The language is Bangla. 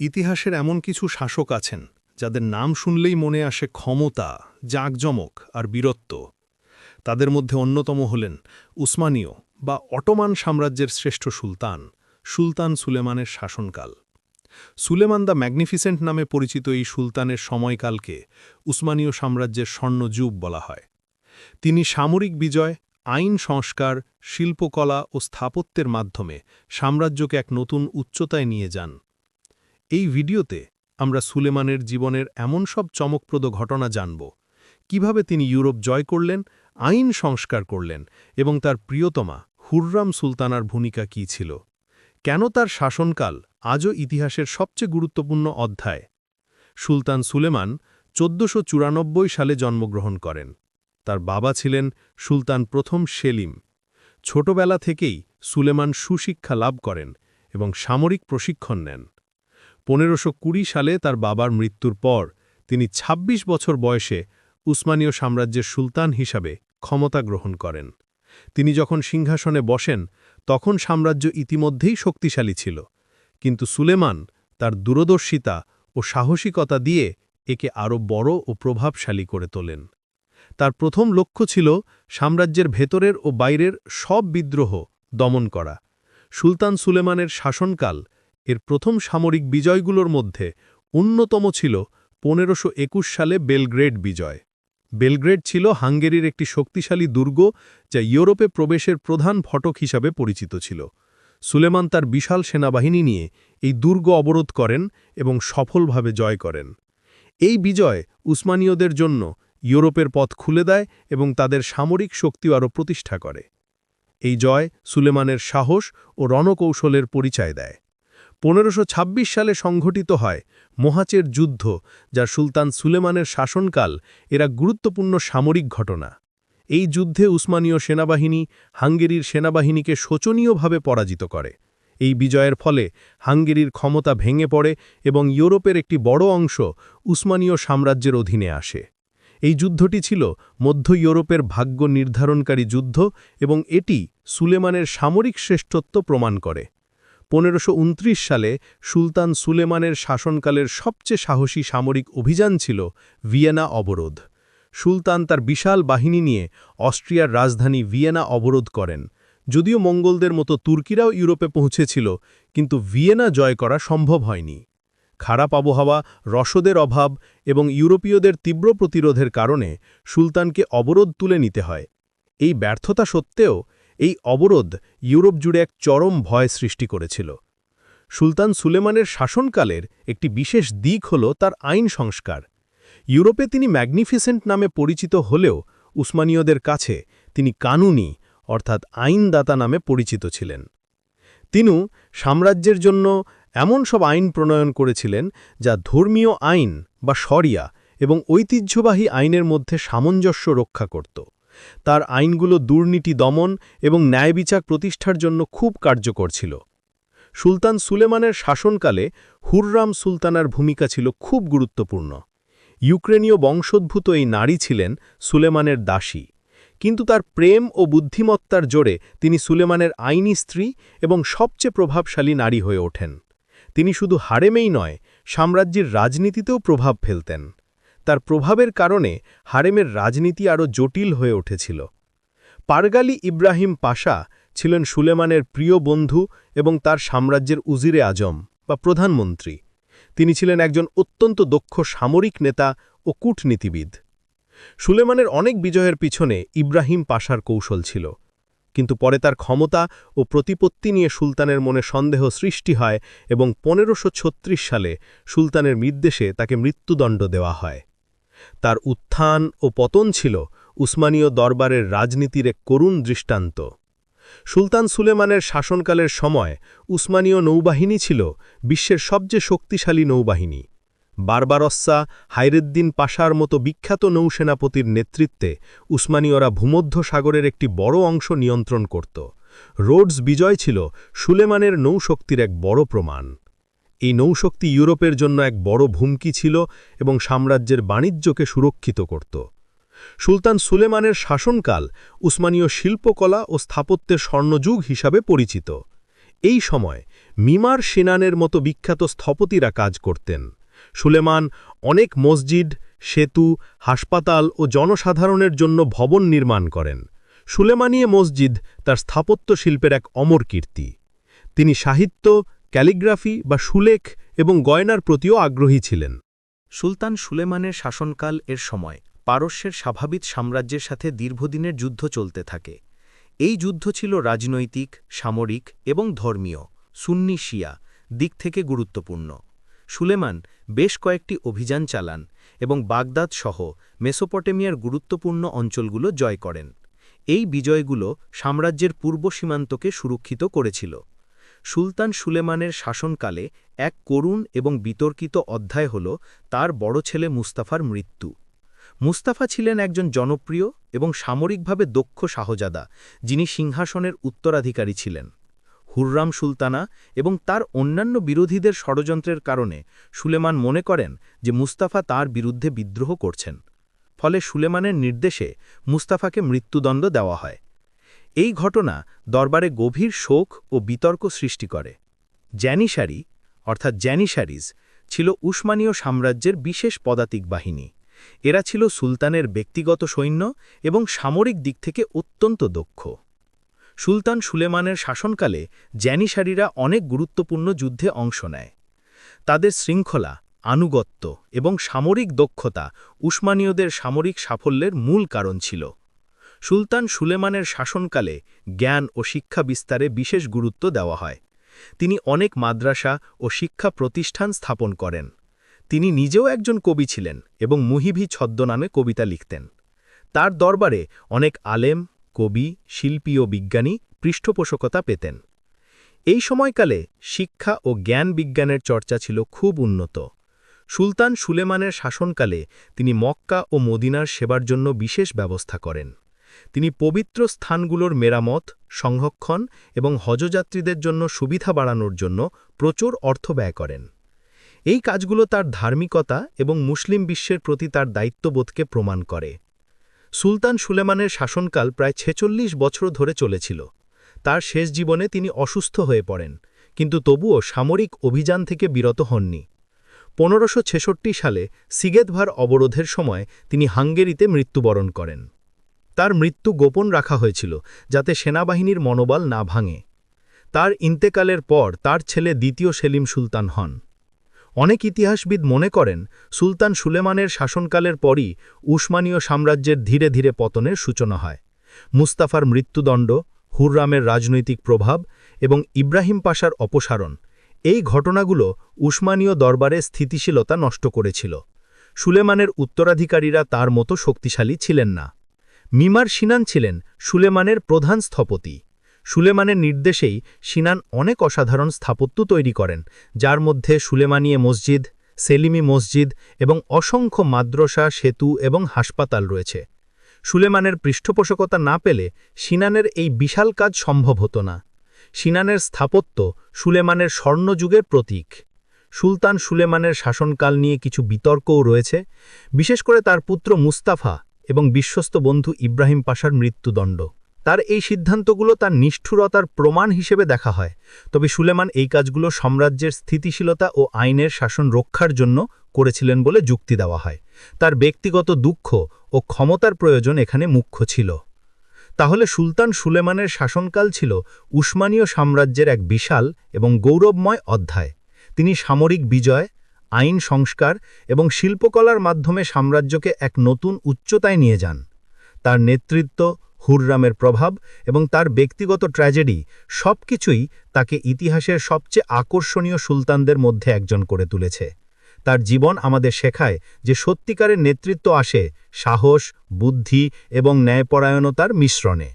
ইতিহাসের এমন কিছু শাসক আছেন, যাদের নাম শুনলেই মনে আসে ক্ষমতা, জাঁকজমক আর বীরত্ব। তাদের মধ্যে অন্যতম হলেন উসমানীয় বা অটোমান সাম্রাজ্যের শ্রেষ্ঠ সুলতান সুলতান সুলেমানের শাসনকাল। সুলেমান দ্য ম্যাগনিফিসেন্ট নামে পরিচিত এই সুলতানের সময়কালকে উসমানীয় সাম্রাজ্যের স্বর্ণযুগ বলা হয়। তিনি সামরিক বিজয়, আইন সংস্কার, শিল্পকলা ও স্থাপত্যের মাধ্যমে সাম্রাজ্যকে এক নতুন উচ্চতায় নিয়ে যান। এই ভিডিওতে আমরা সুলেমানের জীবনের এমন সব চমকপ্রদ ঘটনা জানব। কীভাবে তিনি ইউরোপ জয় করলেন, আইন সংস্কার করলেন এবং তার প্রিয়তমা হুররাম সুলতানার ভূমিকা কী ছিল? কেন তার শাসনকাল আজও ইতিহাসের সবচেয়ে গুরুত্বপূর্ণ অধ্যায়? সুলতান সুলেমান চোদ্দশো সালে জন্মগ্রহণ করেন। তার বাবা ছিলেন সুলতান প্রথম সেলিম। ছোটবেলা থেকেই সুলেমান সুশিক্ষা লাভ করেন এবং সামরিক প্রশিক্ষণ নেন। পনেরোশো সালে তার বাবার মৃত্যুর পর তিনি ২৬ বছর বয়সে উসমানীয় সাম্রাজ্যের সুলতান হিসাবে ক্ষমতা গ্রহণ করেন। তিনি যখন সিংহাসনে বসেন, তখন সাম্রাজ্য ইতিমধ্যেই শক্তিশালী ছিল। কিন্তু সুলেমান তার দূরদর্শিতা ও সাহসিকতা দিয়ে একে আরও বড় ও প্রভাবশালী করে তোলেন। তার প্রথম লক্ষ্য ছিল সাম্রাজ্যের ভেতরের ও বাইরের সব বিদ্রোহ দমন করা। সুলতান সুলেমানের শাসনকাল এর প্রথম সামরিক বিজয়গুলোর মধ্যে অন্যতম ছিল পনেরোশো সালে বেলগ্রেড বিজয়। বেলগ্রেড ছিল হাঙ্গেরির একটি শক্তিশালী দুর্গ যা ইউরোপে প্রবেশের প্রধান ফটক হিসাবে পরিচিত ছিল। সুলেমান তার বিশাল সেনাবাহিনী নিয়ে এই দুর্গ অবরোধ করেন এবং সফলভাবে জয় করেন। এই বিজয় উসমানীয়দের জন্য ইউরোপের পথ খুলে দেয় এবং তাদের সামরিক শক্তিও আরও প্রতিষ্ঠা করে। এই জয় সুলেমানের সাহস ও রণকৌশলের পরিচয় দেয়। পনেরোশো সালে সংঘটিত হয় মোহাচের যুদ্ধ যা সুলতান সুলেমানের শাসনকাল, এরা গুরুত্বপূর্ণ সামরিক ঘটনা। এই যুদ্ধে উসমানীয় সেনাবাহিনী হাঙ্গেরির সেনাবাহিনীকে শোচনীয়ভাবে পরাজিত করে। এই বিজয়ের ফলে হাঙ্গেরির ক্ষমতা ভেঙে পড়ে এবং ইউরোপের একটি বড় অংশ উসমানীয় সাম্রাজ্যের অধীনে আসে। এই যুদ্ধটি ছিল মধ্য ইউরোপের ভাগ্য নির্ধারণকারী যুদ্ধ এবং এটি সুলেমানের সামরিক শ্রেষ্ঠত্ব প্রমাণ করে। পনেরোশো সালে সুলতান সুলেমানের শাসনকালের সবচেয়ে সাহসী সামরিক অভিযান ছিল ভিয়েনা অবরোধ। সুলতান তার বিশাল বাহিনী নিয়ে অস্ট্রিয়ার রাজধানী ভিয়েনা অবরোধ করেন। যদিও মঙ্গলদের মতো তুর্কিরাও ইউরোপে পৌঁছেছিল, কিন্তু ভিয়েনা জয় করা সম্ভব হয়নি। খারাপ আবহাওয়া, রসদের অভাব এবং ইউরোপীয়দের তীব্র প্রতিরোধের কারণে সুলতানকে অবরোধ তুলে নিতে হয়। এই ব্যর্থতা সত্ত্বেও এই অবরোধ ইউরোপ জুড়ে এক চরম ভয় সৃষ্টি করেছিল। সুলতান সুলেমানের শাসনকালের একটি বিশেষ দিক হল তার আইন সংস্কার। ইউরোপে তিনি ম্যাগনিফিসেন্ট নামে পরিচিত হলেও উসমানীয়দের কাছে তিনি কানুনি, অর্থাৎ আইনদাতা নামে পরিচিত ছিলেন। তিনি সাম্রাজ্যের জন্য এমন সব আইন প্রণয়ন করেছিলেন যা ধর্মীয় আইন বা শরিয়া এবং ঐতিহ্যবাহী আইনের মধ্যে সামঞ্জস্য রক্ষা করত। তার আইনগুলো দুর্নীতি দমন এবং ন্যায়বিচার প্রতিষ্ঠার জন্য খুব কার্যকর ছিল। সুলতান সুলেমানের শাসনকালে হুররাম সুলতানার ভূমিকা ছিল খুব গুরুত্বপূর্ণ। ইউক্রেনীয় বংশোদ্ভূত এই নারী ছিলেন সুলেমানের দাসী। কিন্তু তার প্রেম ও বুদ্ধিমত্তার জোরে তিনি সুলেমানের আইনি স্ত্রী এবং সবচেয়ে প্রভাবশালী নারী হয়ে ওঠেন। তিনি শুধু হারেমেই নয়, সাম্রাজ্যের রাজনীতিতেও প্রভাব ফেলতেন। তার প্রভাবের কারণে হারেমের রাজনীতি আরও জটিল হয়ে উঠেছিল। পারগালি ইব্রাহিম পাশা ছিলেন সুলেমানের প্রিয় বন্ধু এবং তার সাম্রাজ্যের উজিরে আজম বা প্রধানমন্ত্রী। তিনি ছিলেন একজন অত্যন্ত দক্ষ সামরিক নেতা ও কূটনীতিবিদ। সুলেমানের অনেক বিজয়ের পিছনে ইব্রাহিম পাশার কৌশল ছিল। কিন্তু পরে তার ক্ষমতা ও প্রতিপত্তি নিয়ে সুলতানের মনে সন্দেহ সৃষ্টি হয় এবং পনেরোশো সালে সুলতানের নির্দেশে তাকে মৃত্যুদণ্ড দেওয়া হয়। তার উত্থান ও পতন ছিল উসমানীয় দরবারের রাজনীতির এক করুণ দৃষ্টান্ত। সুলতান সুলেমানের শাসনকালের সময় উসমানীয় নৌবাহিনী ছিল বিশ্বের সবচেয়ে শক্তিশালী নৌবাহিনী। বারবারস্সা হাইরেদ্দিন পাশার মতো বিখ্যাত নৌসেনাপতির নেতৃত্বে উসমানীয়রা ভূমধ্য সাগরের একটি বড় অংশ নিয়ন্ত্রণ করত। রোডস বিজয় ছিল সুলেমানের নৌশক্তির এক বড় প্রমাণ। এই নৌশক্তি ইউরোপের জন্য এক বড় ভূমকি ছিল এবং সাম্রাজ্যের বাণিজ্যকে সুরক্ষিত করত। সুলতান সুলেমানের শাসনকাল উসমানীয় শিল্পকলা ও স্থাপত্যের স্বর্ণযুগ হিসাবে পরিচিত। এই সময় মিমার সিনানের মতো বিখ্যাত স্থপতিরা কাজ করতেন। সুলেমান অনেক মসজিদ, সেতু, হাসপাতাল ও জনসাধারণের জন্য ভবন নির্মাণ করেন। সুলেমানিয়ে মসজিদ তার স্থাপত্য শিল্পের এক অমর কীর্তি। তিনি সাহিত্য ক্যালিগ্রাফি বা সুলেখ এবং গয়নার প্রতিও আগ্রহী ছিলেন। সুলতান সুলেমানের শাসনকাল এর সময় পারস্যের স্বাভাবিক সাম্রাজ্যের সাথে দীর্ঘদিনের যুদ্ধ চলতে থাকে। এই যুদ্ধ ছিল রাজনৈতিক, সামরিক এবং ধর্মীয়, সুন্নি শিয়া দিক থেকে গুরুত্বপূর্ণ। সুলেমান বেশ কয়েকটি অভিযান চালান এবং বাগদাদ সহ মেসোপটেমিয়ার গুরুত্বপূর্ণ অঞ্চলগুলো জয় করেন। এই বিজয়গুলো সাম্রাজ্যের পূর্ব সীমান্তকে সুরক্ষিত করেছিল। সুলতান সুলেমানের শাসনকালে এক করুণ এবং বিতর্কিত অধ্যায় হল তার বড় ছেলে মুস্তাফার মৃত্যু। মুস্তাফা ছিলেন একজন জনপ্রিয় এবং সামরিকভাবে দক্ষ শাহজাদা, যিনি সিংহাসনের উত্তরাধিকারী ছিলেন। হুররাম সুলতানা এবং তার অন্যান্য বিরোধীদের ষড়যন্ত্রের কারণে সুলেমান মনে করেন যে মুস্তাফা তার বিরুদ্ধে বিদ্রোহ করছেন। ফলে সুলেমানের নির্দেশে মুস্তাফাকে মৃত্যুদণ্ড দেওয়া হয়। এই ঘটনা দরবারে গভীর শোক ও বিতর্ক সৃষ্টি করে। জ্যানিসারি, অর্থাৎ জ্যানিসারিজ, ছিল উসমানীয় সাম্রাজ্যের বিশেষ পদাতিক বাহিনী। এরা ছিল সুলতানের ব্যক্তিগত সৈন্য এবং সামরিক দিক থেকে অত্যন্ত দক্ষ। সুলতান সুলেমানের শাসনকালে জ্যানিসারিরা অনেক গুরুত্বপূর্ণ যুদ্ধে অংশ নেয়। তাদের শৃঙ্খলা, আনুগত্য এবং সামরিক দক্ষতা উসমানীয়দের সামরিক সাফল্যের মূল কারণ ছিল। সুলতান সুলেমানের শাসনকালে জ্ঞান ও শিক্ষা বিস্তারে বিশেষ গুরুত্ব দেওয়া হয়। তিনি অনেক মাদ্রাসা ও শিক্ষা প্রতিষ্ঠান স্থাপন করেন। তিনি নিজেও একজন কবি ছিলেন এবং মুহিভি ছদ্মনামে কবিতা লিখতেন। তার দরবারে অনেক আলেম, কবি, শিল্পী ও বিজ্ঞানী পৃষ্ঠপোষকতা পেতেন। এই সময়কালে শিক্ষা ও জ্ঞান বিজ্ঞানের চর্চা ছিল খুব উন্নত। সুলতান সুলেমানের শাসনকালে তিনি মক্কা ও মদিনার সেবার জন্য বিশেষ ব্যবস্থা করেন। তিনি পবিত্র স্থানগুলোর মেরামত, সংরক্ষণ এবং হজযাত্রীদের জন্য সুবিধা বাড়ানোর জন্য প্রচুর অর্থ ব্যয় করেন। এই কাজগুলো তার ধার্মিকতা এবং মুসলিম বিশ্বের প্রতি তার দায়িত্ববোধকে প্রমাণ করে। সুলতান সুলেমানের শাসনকাল প্রায় ছেচল্লিশ বছর ধরে চলেছিল। তার শেষ জীবনে তিনি অসুস্থ হয়ে পড়েন, কিন্তু তবুও সামরিক অভিযান থেকে বিরত হননি। পনেরোশো সালে সিগেতভার অবরোধের সময় তিনি হাঙ্গেরিতে মৃত্যুবরণ করেন। তার মৃত্যু গোপন রাখা হয়েছিল, যাতে সেনাবাহিনীর মনোবল না ভাঙে। তার ইন্তেকালের পর তার ছেলে দ্বিতীয় সেলিম সুলতান হন। অনেক ইতিহাসবিদ মনে করেন, সুলতান সুলেমানের শাসনকালের পরই উসমানীয় সাম্রাজ্যের ধীরে ধীরে পতনের সূচনা হয়। মুস্তাফার মৃত্যুদণ্ড, হুররামের রাজনৈতিক প্রভাব এবং ইব্রাহিম পাশার অপসারণ, এই ঘটনাগুলো উসমানীয় দরবারে স্থিতিশীলতা নষ্ট করেছিল। সুলেমানের উত্তরাধিকারীরা তার মতো শক্তিশালী ছিলেন না। মিমার সিনান ছিলেন সুলেমানের প্রধান স্থপতি। সুলেমানের নির্দেশেই সিনান অনেক অসাধারণ স্থাপত্য তৈরি করেন, যার মধ্যে সুলেমানিয়ে মসজিদ, সেলিমি মসজিদ এবং অসংখ্য মাদ্রাসা, সেতু এবং হাসপাতাল রয়েছে। সুলেমানের পৃষ্ঠপোষকতা না পেলে সিনানের এই বিশাল কাজ সম্ভব হতো না। সিনানের স্থাপত্য সুলেমানের স্বর্ণযুগের প্রতীক। সুলতান সুলেমানের শাসনকাল নিয়ে কিছু বিতর্কও রয়েছে, বিশেষ করে তার পুত্র মুস্তাফা এবং বিশ্বস্ত বন্ধু ইব্রাহিম পাশার মৃত্যুদণ্ড। তার এই সিদ্ধান্তগুলো তার নিষ্ঠুরতার প্রমাণ হিসেবে দেখা হয়। তবে সুলেমান এই কাজগুলো সাম্রাজ্যের স্থিতিশীলতা ও আইনের শাসন রক্ষার জন্য করেছিলেন বলে যুক্তি দেওয়া হয়। তার ব্যক্তিগত দুঃখ ও ক্ষমতার প্রয়োজন এখানে মুখ্য ছিল। তাহলে সুলতান সুলেমানের শাসনকাল ছিল উসমানীয় সাম্রাজ্যের এক বিশাল এবং গৌরবময় অধ্যায়। তিনি সামরিক বিজয় আইন সংস্কার এবং শিল্পকলার মাধ্যমে সাম্রাজ্যকে এক নতুন উচ্চতায় নিয়ে যান। তার নেতৃত্ব হুররামের প্রভাব এবং তার ব্যক্তিগত ট্র্যাজেডি সব কিছুই তাকে ইতিহাসের সবচেয়ে আকর্ষণীয় সুলতানদের মধ্যে একজন করে তুলেছে। তার জীবন আমাদের শেখায় যে সত্যিকারের নেতৃত্ব আসে সাহস, বুদ্ধি এবং ন্যায়পরায়ণতার মিশ্রণে।